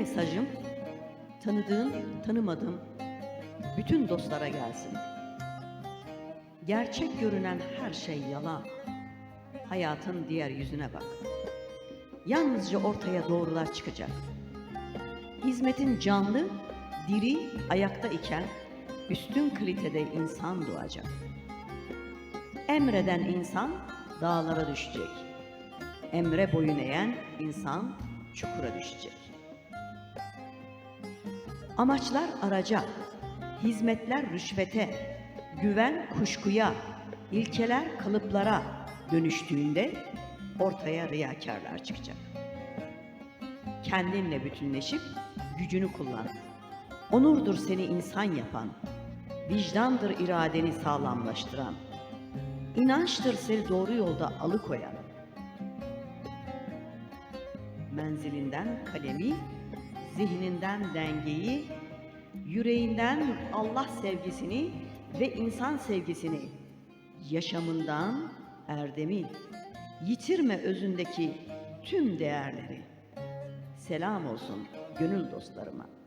mesajım tanıdığım, tanımadığım bütün dostlara gelsin. Gerçek görünen her şey yalan. Hayatın diğer yüzüne bak. Yalnızca ortaya doğrular çıkacak. Hizmetin canlı, diri, ayakta iken üstün kalitede insan doğacak. Emreden insan dağlara düşecek. Emre boyun eğen insan çukura düşecek. Amaçlar araca, hizmetler rüşvete, güven kuşkuya, ilkeler kalıplara dönüştüğünde ortaya riyakarlar çıkacak. Kendinle bütünleşip gücünü kullan. Onurdur seni insan yapan, vicdandır iradeni sağlamlaştıran, inançtır seni doğru yolda alıkoyan. Menzilinden kalemi, zihninden dengeyi, yüreğinden Allah sevgisini ve insan sevgisini, yaşamından erdemi, yitirme özündeki tüm değerleri. Selam olsun gönül dostlarıma.